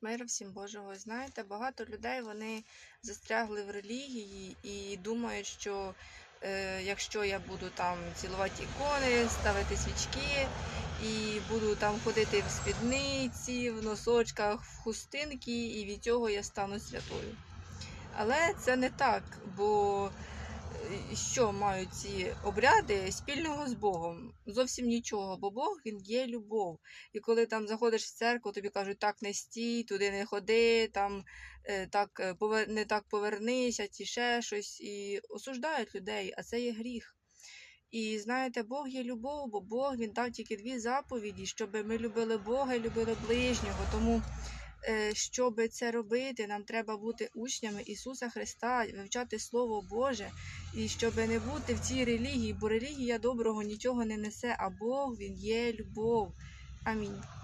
Мир всім Божого. Знаєте, багато людей вони застрягли в релігії і думають, що е, якщо я буду там цілувати ікони, ставити свічки і буду там ходити в спідниці, в носочках, в хустинки, і від цього я стану святою. Але це не так, бо що мають ці обряди спільного з Богом? Зовсім нічого, бо Бог він є любов. І коли там заходиш в церкву, тобі кажуть, так не стій, туди не ходи, там е, так е, не так повернися, чи ще щось, і осуждають людей, а це є гріх. І знаєте, Бог є любов, бо Бог він дав тільки дві заповіді, щоб ми любили Бога і любили ближнього. Тому, щоб це робити, нам треба бути учнями Ісуса Христа, вивчати Слово Боже, і щоб не бути в цій релігії, бо релігія доброго нічого не несе, а Бог він є любов. Амінь.